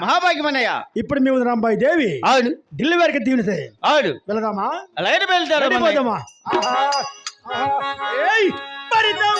మహాభాగ్యమన్నయ్య ఇప్పుడు మేము రాంబాయి దేవి అవును. ఢిల్లీ వరకు దీనితే అవును. వెళదామా? అలాగే వెళ్తారు ఆహా. ఏయ్, పరితం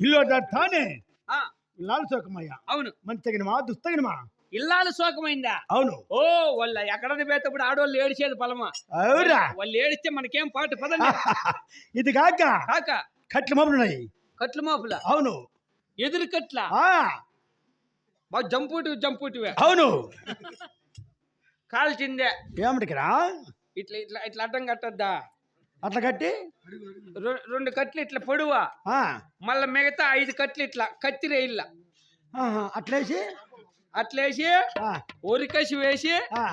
ఇల్లు తానే. ఆ, లాల్ చౌకమయ్య అవును. మంచిగినమా దుస్తగినమా? ఇల్లాలు శోకమైందా అవును. ఓ వాళ్ళ ఎక్కడ పోయేటప్పుడు ఆడవాళ్ళు ఏడిచేది పొలమా. అవురా. వాళ్ళు ఏడిస్తే మనకేం పాటు పదండి. ఇది కాక కాక. కట్లు మమ్మలున్నాయి కట్లు మాపుల? అవును. ఎదురు కట్ల? జంపుటి జంపుటివే అవును. కాల్చిందే. ఏమిటికిరా? ఇట్లా ఇట్లా ఇట్లా అడ్డం కట్టద్దా? అట్లా కట్టి? రెండు కట్లు ఇట్లా పొడువా? ఆ, మళ్ళా మిగతా ఐదు కట్లు ఇట్లా కత్తిరే ఇల్ల అట్లేసి? అట్లేసి ఆ, ఒరికసి వేసి ఆ,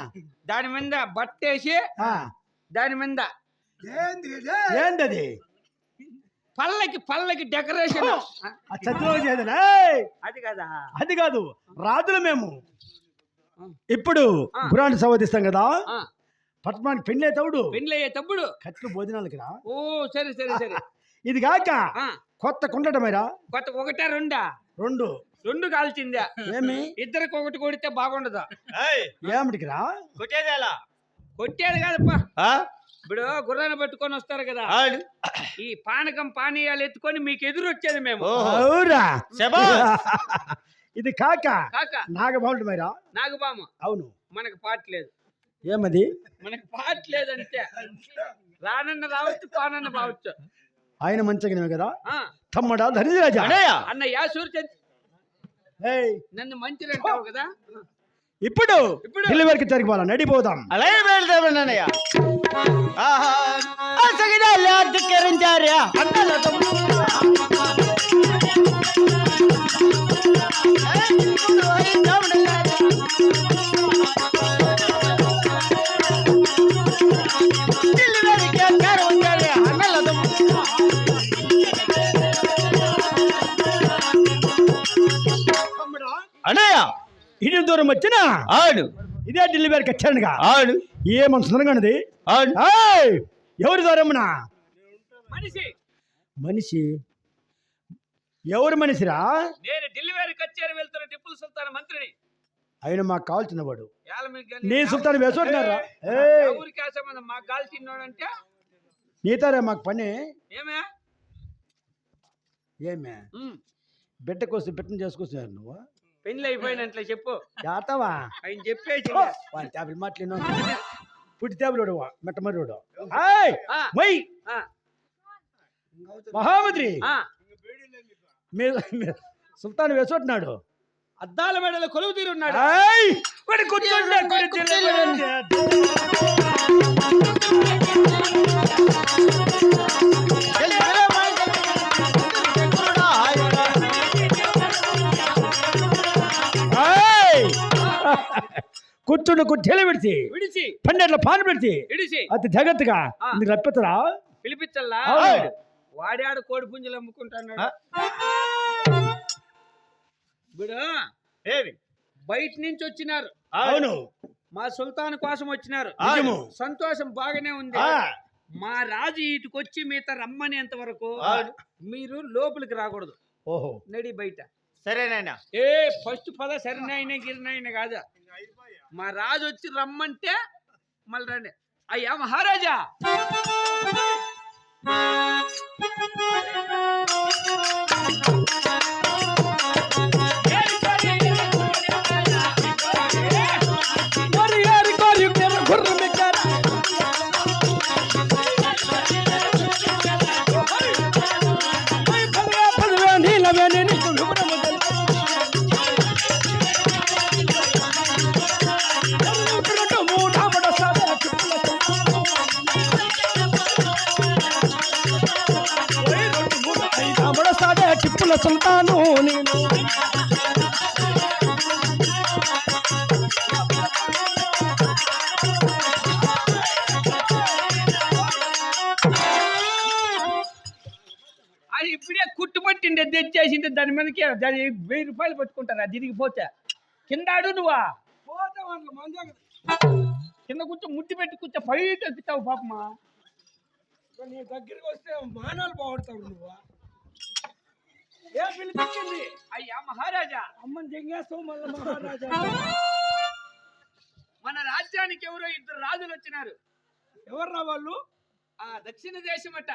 దాని మీద బట్టేసి ఆ. దాని మీద ఏందది? పల్లకి పల్లకి డెకరేషన్. అది కదా. అది కాదు రాజులు మేము. ఇప్పుడు గురాన్ని సవదిస్తాం కదా? ఆ, పట్మానికి పెళ్ళే తవుడు పెళ్ళయ్యే తప్పుడు కట్లు భోజనాలకి రా. ఓ సరే సరే సరే. ఇది కాక ఆ, కొత్త కుండటమేరా కొత్త ఒకటా రెండా? రెండు. రెండు కాల్చిందా? ఏమి? ఇద్దరికి ఒకటి కొడితే బాగుండదు? ఏయ్, ఏమిటికిరా కొట్టేది ఎలా? కొట్టేది కాదప్పా. ఆ? ఇప్పుడు గుర్రాన్ని పట్టుకొని వస్తారు కదా. ఈ పానకం పానీయాలు ఎత్తుకొని మీకు ఎదురు వచ్చేది మేము. ఓహో. అవురా. శబాష్. ఇది కాక కాక. నాగబాలుడమైరా నాగబామ. అవును. మనకు పాటలేదు ఏమది? మనకు పాటలేదు అంతే రానన్న రావచ్చు పానన్న రావచ్చు. ఆయన మంచిగానే కదా? తమ్మడా ధరిరాజా అన్నయ్య ఏయ్, నన్ను మంచిది అంటావు కదా? ఇప్పుడు ఇప్పుడు. ఢిల్లీ వరకు జరిగిపోవాలా నడిపోదాం. అలాగే వెళ్తాం అన్నయ్య. ఆహా. అసగినాలు ధిక్కరించారా అన్నయ్య! ఇటు దూరం వచ్చినా ఆడు! ఇదే ఢిల్లీ వరకు వచ్చానుగా. ఆడు! ఏమని సుందరంగానిది ఆడు! ఏయ్, ఎవరు దూరమునా? మనిషి! మనిషి? ఎవరు మనిషిరా? నేను ఢిల్లీ వారి కచ్చేరి వెళ్తున్న టిప్పుల సుల్తాన్ మంత్రిని. ఆయన మాకు కావాల్సినవాడు. నీ సుల్తాన్ వేసుకుంటున్నారా ఏ ఊరికి ఆశ మాకు గాల్చిన్నోడంటే నీతారా మాకు పని? ఏమే? ఏమే? బిడ్డ కోసం బిడ్డను చేసుకొస్తున్నారు నువ్వు? పెళ్ళి అయిపోయినట్లే చెప్పు. జాతవా? ఆయన చెప్పేసి వాడి ట్యాబ్లెట్ మాట్లాడినా పుట్టి ట్యాబ్లెట్ మెట్టమరుడు మై. ఆ, మహామంత్రి ఆ, మీ మీ సుల్తాన్ వేసుకుంటున్నాడు అద్దాల మెడలో కొలువు తీరున్నాడు. కూర్చోండి కూర్చుండు కుర్చీలు పెడిచి విడిచి. పన్నెండులో పాలు పెడిచి. విడిచి. అతి జాగ్రత్తగా ఆ. నీకు రప్పెత్తరా పిలిపించల్లా. వాడాడు కోడి పుంజులు అమ్ముకుంటున్నాడు. ఇప్పుడు బయట నుంచి వచ్చినారు. అవును. మా సుల్తాన్ కోసం వచ్చినారు. సంతోషం బాగానే ఉంది. ఆ, మా రాజు ఇటుకొచ్చి మీతో రమ్మనేంత వరకు. మీరు లోపలికి రాకూడదు. ఓహో. నడి బయట. సరేనాయనా ఏ ఫస్ట్ పద సరేనాయన గిరినాయన కాదా. మా రాజు వచ్చి రమ్మంటే మళ్ళీ రండి. అయ్యా మహారాజా! Thank you. దాని మీదకి దాని వెయ్యి రూపాయలు పట్టుకుంటారా తిరిగిపోతే కింద అడు నువ్వా. కింద. కూర్చో ముట్టి పెట్టి కూర్చో పై ఎక్కుతావు పాపమా. నీ దగ్గరికి వస్తే మానాలు బాగుడతావు నువ్వు. ఏ పిలిపించింది అయ్యా మహారాజా. అమ్మని జంగేస్తావు మళ్ళీ మహారాజా. మన రాజ్యానికి ఎవరో ఇద్దరు రాజులు వచ్చినారు. ఎవర్రా వాళ్ళు? ఆ దక్షిణ దేశమట.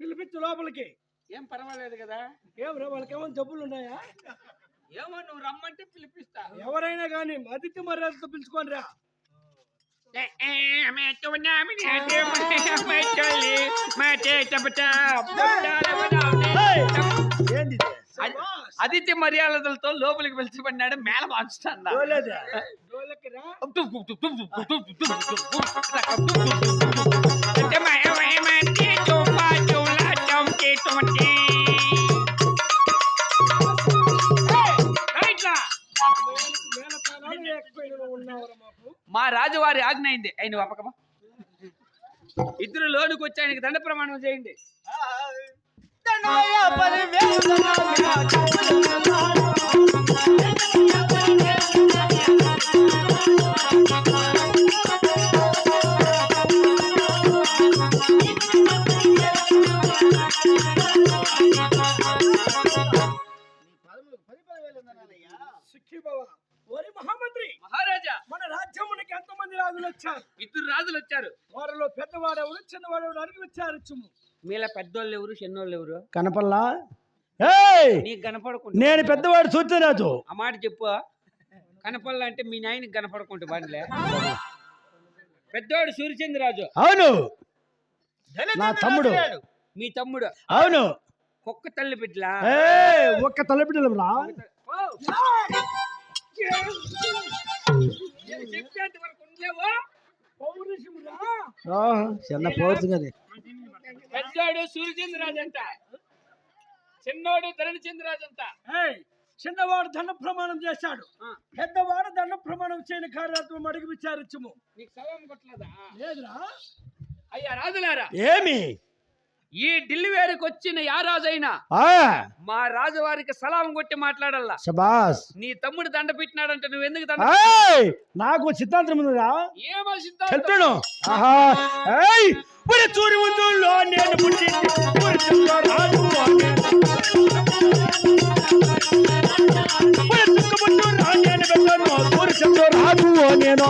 పిలిపించు లోపలికి. ఏం పర్వాలేదు కదా ఏం రా వాళ్ళకి ఏమైనా జబ్బులు ఉన్నాయా ఏమో నువ్వు రమ్మంటే పిలిపిస్తా ఎవరైనా కానీ అతిథి మర్యాదతో పిలుచుకొని రా! ఏంది ఇది? ఆదిత్య మర్యాదలతో లోపలికి పిలిచిపడినాడు మేళ. జోలికి రా మా రాజువారి ఆజ్ఞ అయింది ఆయన ఒప్పకమా ఇద్దరు లోనికి వచ్చి ఆయనకి దండ ప్రమాణం చేయండి వచ్చారు మీలా పెద్దోళ్ళు ఎవరు చిన్నోళ్ళు ఎవరు కనపల్లా! నీకు కనపడకుండా నేను పెద్దవాడు సూర్యరాజు ఆ మాట చెప్పు కనపల్ల అంటే మీ నాయనకి కనపడకుంటే బండ్లే పెద్దోడు సూర్యచంద్రరాజు అవును నా తమ్ముడు. మీ తమ్ముడు అవును కుక్క తల్లి బిడ్డలా! ఒక్క తలపిడలం రా చెప్పేంత వరకు ఉండలేవా చిన్న పోతుంది కదా. పెద్దోడు సూర్యచంద్రరాజు అంట చిన్నోడు ధరణచంద్రరాజు అంట ఏయ్, చిన్నవాడు దండ ప్రమాణం చేశాడు. పెద్దవాడు దండ ప్రమాణం చేయని కార్యరత్వం అడిగి విచారించము. నీకు సలం కొట్టలేదా? లేదురా. అయ్యా రాజులారా. ఏమి? ఈ ఢిల్లీవేరికి వచ్చిన యా రాజైనా ఆ. మా రాజువారికి సలాం కొట్టి మాట్లాడాలా? శబాస్. నీ తమ్ముడు దండ పెట్టినాడంటే నువ్వు ఎందుకు దండ! నాకు సిద్ధాంతం ఉందిరా. ఏమో సిద్ధాంతం? ఆహా. ఏయ్! ఒరే చూరి ఉందులో నేను పుట్టింది. ఒరే చుక్క రాజు చుక్క పుట్టులో నేను పెట్టాను. చూరి చెప్తా రాజు నేను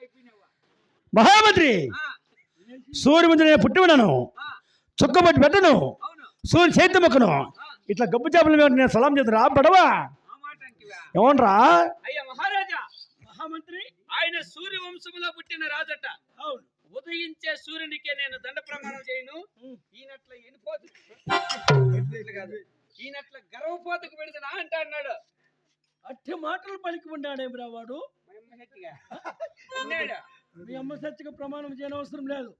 అయిపోయినావా? మహామంత్రి! సూర్యమంత్రి నేను పుట్టి ఉన్నాను. ఆ, చుక్కబట్టి పెట్టను. అవును. సూర్య చేతి మొక్కను. ఇట్లా గబ్బు చేపల మీద నేను సలాం చేతురా? బడవా ఏమనరా? అయ్యా మహారాజా! మహామంత్రి! ఆయన సూర్య వంశములో పుట్టిన రాజట. అవును. ఉదయించే సూర్యునికే నేను దండ ప్రమాణం చేయను. ఈయనట్ల ఎనిపోతు కాదు ఈయనట్ల గర్వపోతకు పెడుతున్నా అంట అన్నాడు. అట్టి మాటలు పలికి ఉన్నాడేమిరా వాడు మా అమ్మ సత్యగా ప్రమాణం చేయనవసరం లేదు.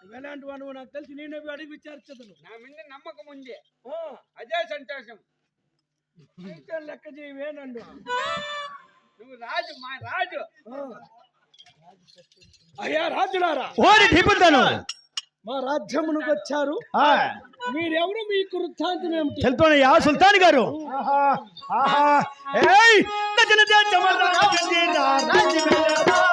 నువ్వు ఎలాంటి వాడు నాకు తెలిసి నేను అడిగి విచారించదును నా మీద నమ్మకం ఉంది. అదే సంతోషం. లెక్క చేయవే నన్ను. నువ్వు రాజు మా రాజు. అయ్యా రాజులారా. ఓరి మా రాజ్యమునకు వచ్చారు. మీరెవరు? మీకు వృత్తాంతం ఏమిటి? తెలుతోనయ్యా సుల్తాన్ గారు. ఆహా ఆహా. ఏయ్! నజన జమరా రాజదీనా ఉపదన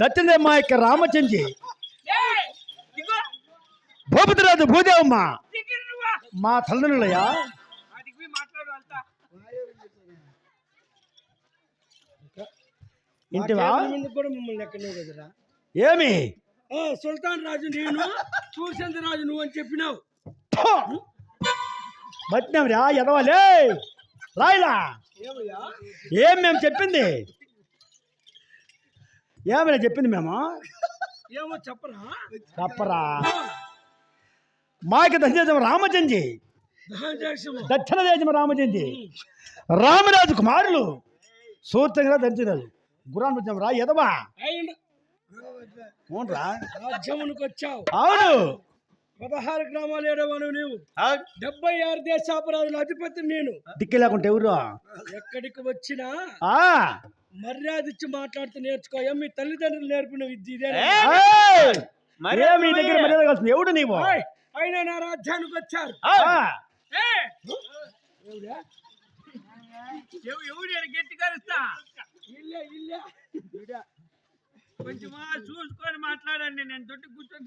దత్తిదే మా యొక్క రామచంద్రి భూపతిరాజు భూదేవమ్మ? మా తల్లిదండ్రులయ్యా. ఇంటివా? మాకేం ముందు కూడా మమ్మల్ని ఎక్కడో కదరా. ఏమి? ఓ సుల్తాన్ రాజు నేను చూసింది రాజు నువ్వు అని చెప్పినావు. బట్టినాంరా ఎదవాలే. రాయలా. ఏమయ్యా? ఏం మేము చెప్పింది? ఏమైనా చెప్పింది మేము? ఏమో చెప్పరా. తప్పరా మాకి దశదేశం రామచంద్రి. దక్షిణ దేశం రామచంద్రి రామరాజు కుమారులు. సూత్రంగా దంచిరాజు గురాన్ వచ్చాం రా అవునరా? రాజ్యమునికి వచ్చావు. అవును. పదహారు గ్రామాలు ఏడవను నీవు. డెబ్బై ఆరు దేశాపరాధుల అధిపతి నేను. దిక్కు లేకుంటే ఎవరు? ఎక్కడికి వచ్చినా ఆ, మర్యాద ఇచ్చి మాట్లాడుతూ నేర్చుకో. మీ తల్లిదండ్రులు నేర్పిన విద్య ఇదే! ఏ మీ దగ్గర మర్యాద. కావాల్సింది ఎవడు నీవు? అయినా నా రాజ్యానికి వచ్చారు. ఎవడు? గట్టిగా? ఇల్లే ఇల్లే. కొంచెం చూసుకొని మాట్లాడండి నేను దొడ్డి కూర్చొని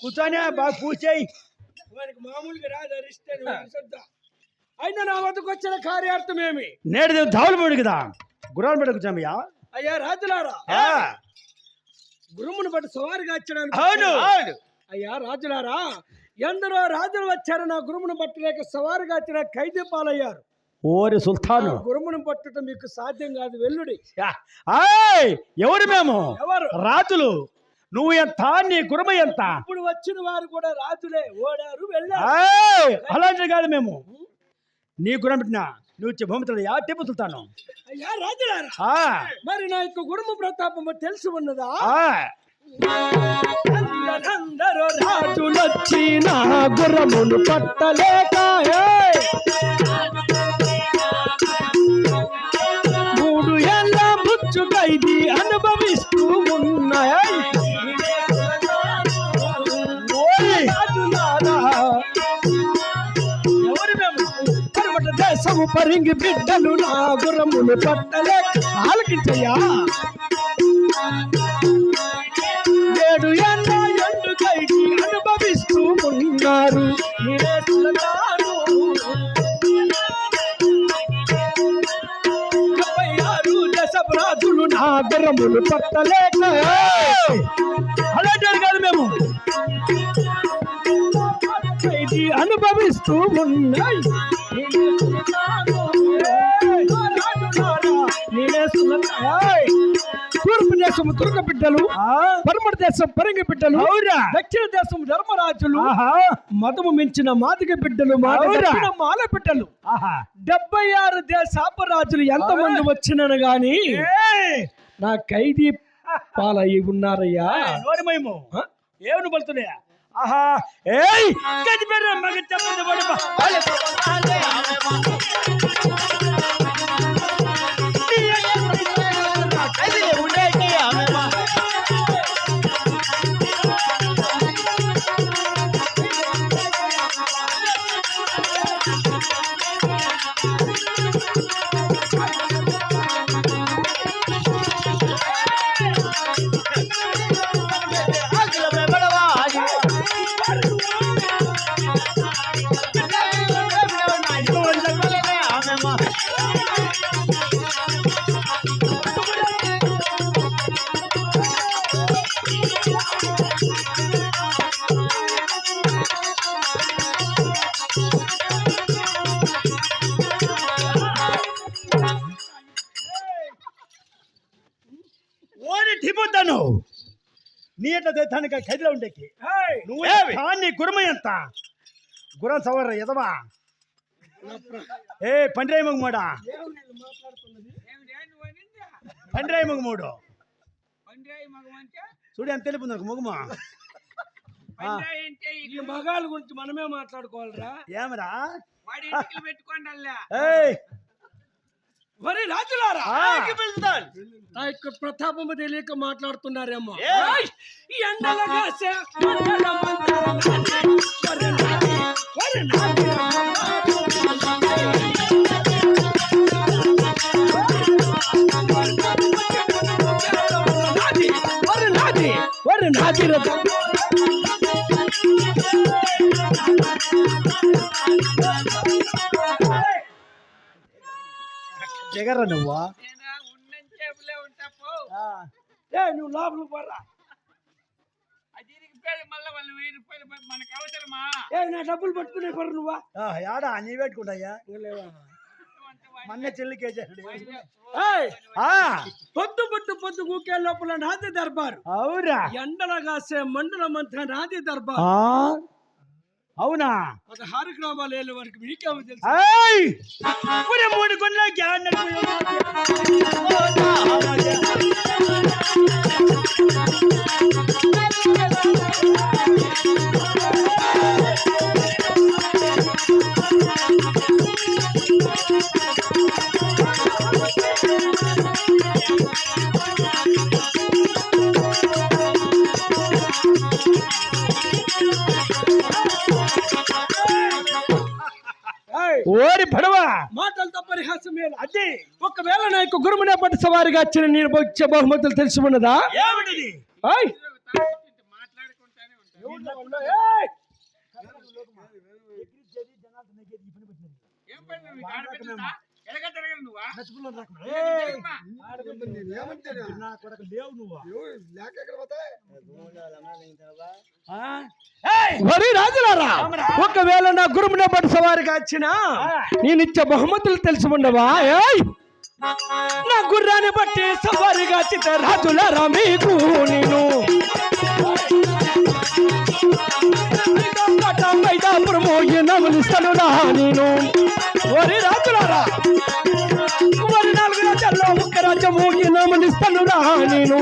కూర్చొని బాగా పూజ చేయి వానికి మామూలుగా రాదు అరిస్తే. అయినా నా వద్దకు వచ్చిన కార్యార్థం ఏమి? నేడు ధావులు మూడు కదా. గుర్రాలు పెట్టి కూర్చోమయ్యా అయ్యా రాజులారా. గురుమును బట్టి సవారిగా వచ్చడానికి అవును. అయ్యా రాజులారా ఎందరో రాజులు వచ్చారు నా గురుమును పట్టలేక సవారిగా వచ్చిన ఖైదీ పాలయ్యారు. ఓరి సుల్తాను. గురుమును పట్టడం మీకు సాధ్యం కాదు వెల్లుడి ఎవరు మేము? ఎవరు? రాజులు. నువ్వు ఎంత నీ కురుమ ఎంత? ఇప్పుడు వచ్చిన వారు కూడా రాజులే ఓడారు వెళ్ళారు. అలాంటి కాదు మేము. నీ గురం పెట్టినా నువ్వు భూమితులు యా టిప్పు సుల్తాను అయ్యా రాజులారా మరి నా యొక్క గురుము ప్రతాపము తెలిసి ఉన్నదా. అందరూ రాజులొచ్చి నా గుర్రమును పట్టలేక! మూడు ఏళ్ళ ముచ్చు ఖైదీ అనుభవిస్తూ ఉన్నాయి పర్వత పరింగి బిడ్డలు నా గురములు పట్టలే ఆలకించయ్యా. ఏడు ఏళ్ళ ఎండు కైకి అనుభవిస్తూ ఉన్నారు. మీరే రాజులు నా గురములు పట్టలేక. అలాంటి కాదు మేము అనుభవిస్తూ ఉన్నాయి దేశం దుర్గ బిడ్డలు ఆ, పరమట దేశం పరంగి బిడ్డలు అవురా దక్షిణ దేశం ధర్మరాజులు ఆహా మతము మించిన మాదిగ బిడ్డలు మాల బిడ్డలు ఆహా డెబ్బై ఆరు దేశాపరాజులు ఎంతమంది వచ్చినను గాని! నా ఖైదీ పాలయ్యి ఉన్నారయ్యా నోరు మేము ఆ? ఏమని పలుతున్నాయా ఆహా ఏయ్ గది మగ చెప్పదు తెచ్చాను ఖైదీలో ఉండేకి. ఏయ్! నువ్వు నీ గురమ ఎంత గురం సవర ఎదవా? ఏ పండ్రాయి మగమోడా పండ్రాయి మగం అంటే చూడు ఎంత తెలుపు నాకు మగమా. ఈ మగాళ్ళ గురించి మనమే మాట్లాడుకోవాలిరా. ఏమరా? పెట్టుకోండి మరి రాజులారా పైకి వెళ్తాను ఆ యొక్క ప్రతాపం తెలియక మాట్లాడుతున్నారేమో ఈ ఎండలో కాసే నాది నాది నాది వాళ్ళు వెయ్యి రూపాయలు పె- మనకు అవసరమా? ఏ నా డబ్బులు పట్టుకునే పరు నువ్వా? ఆ, యాడా? నీ పెట్టుకుంటాయా మొన్న చెల్లికేసాడు ఏయ్, ఆ, పొద్దు పొద్దు పొద్దు ఊకే లోపల నాది దర్బారు. అవురా. ఎండల కాసే మండలమంతా నాది దర్బారు. ఆ, అవునా? పదహారు గ్రామాలు వెళ్ళే వరకు మీకేమో తెలుసు. మూడు గ్యాన్ సవారిగా వచ్చిన నేను వచ్చే బహుమతులు తెలిసి ఉన్నదా? వరి రాజులారా ఒకవేళ నా గురుమునే పట్టు సవారిగా వచ్చిన నేను ఇచ్చే బహుమతులు తెలిసి ఉండవా ఏయ్! నా గుర్రాన్ని బట్టి సవారిగా వచ్చిన రాజులారా మీకు నేను. మైదాపురము నమలిస్తాను రా నేను. వరి రాజులారా వరి నాలుగు రాజ్యాల్లో ఒక్క రాజ్యము నమలిస్తాను రా నేను.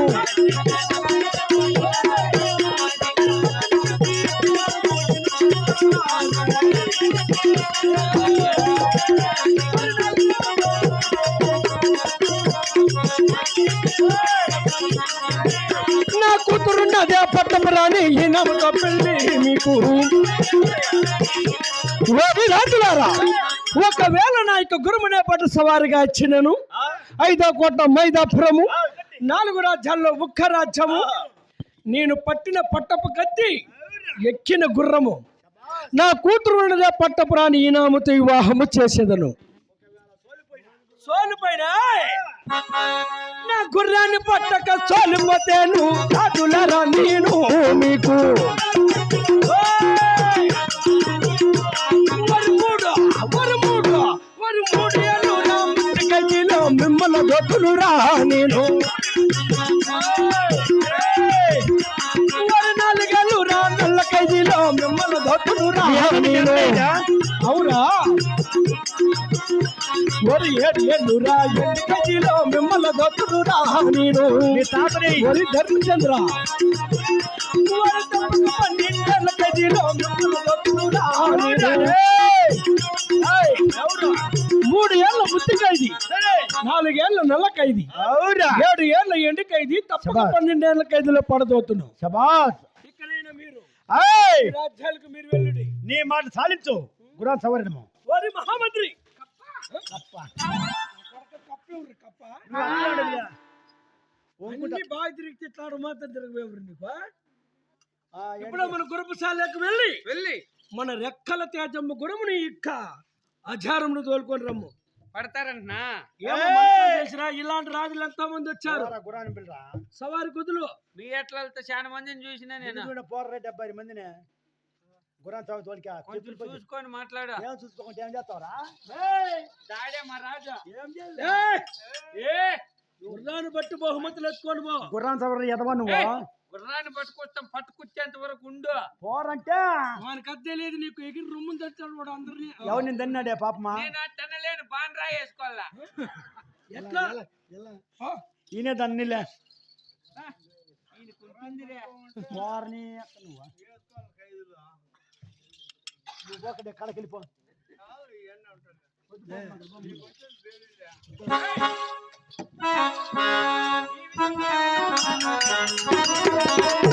పెళ్ళి మీకు. ఓరి రాజులారా ఒకవేళ నా యొక్క గురుమునే పట్టు సవారిగా ఇచ్చినను ఐదో కోట మైదాపురము నాలుగు రాజ్యాల్లో ఒక్క రాజ్యము నేను పట్టిన పట్టపు కత్తి ఎక్కిన గుర్రము. నా కూతురు పట్టపురాని ఈ నామతో వివాహము చేసేదను. సోలుపైన నా గుర్రాన్ని పట్టక సోలిపోతేను రాజులరా నేను మీకు ఓయ్! వరి మూడు వరి మూడు వరి మూడు ఏళ్ళు నా ముట్టి గదిలో మిమ్మల్ని దొట్టులు రా నేను నాలుగేళ్ళు రా నల్ల గదిలో మిమ్మల్ని దొట్టులు రా నేను వరి ఏడు ఏళ్ళు రా ఎన్ని గదిలో మిమ్మల్ని దొట్టులు రా నేను వరి ధర్మచంద్ర మిమ్మల్ని? మూడు ఏళ్ళ బుద్ధి ఖైదీ నాలుగేళ్ళ నల్ల ఖైదీ ఏడు ఏళ్ళ ఎండి ఖైదీ తప్పక. పన్నెండేళ్ళ ఖైదీలో పడదవుతున్నావు శబాస్ ఇక్కడైనా మీరు రాజ్యాలకు మీరు వెళ్ళండి. నీ మాట సాలించు గురా సవరణము వారి మహామంత్రి అన్ని బాగా మాత్రం తిరగవేవరు నీకు ఇప్పుడు మన గురుపుశాలకు వెళ్ళి వెళ్ళి. మన రెక్కల తేజమ్మ గురుముని ఇక్క అజారమును తోలుకొని రమ్ము. తెలిసినా ఇలాంటి రాజులు ఎంతో మంది వచ్చారు సవారి కుదులు. మీ ఎట్లతో చాలా మందిని చూసినా నేను. పోర్రే డెబ్బై మందిని. గురాన్ సాగు తోలికా కొంచెం చూసుకొని మాట్లాడు. ఏం చూసుకోకుంటే ఏం చేస్తావురా? దాడే మా రాజా. ఏం ఏయ్! ఏ గుర్రాన్ని బట్టి బహుమతులు ఎత్తుకొని పో. గుర్రాన్ సవరణ ఎదవా నువ్వు? గుర్రాన్ని పట్టుకొస్తాం పట్టుకొచ్చేంత వరకు ఉండు. పోరంటే? వానికి అద్దే లేదు నీకు ఎగిరి రొమ్ముని తెచ్చాడు వాడు అందరినీ. ఎవరిని దన్నాడే పాపమా? నేను తినలేను బాండ్రా వేసుకోవాలా? ఎట్లా? ఈయనే కుంటుందిరే. పోరని నువ్వు? నువ్వు ఒకటే కళకి వెళ్ళిపో. ఉంటాడు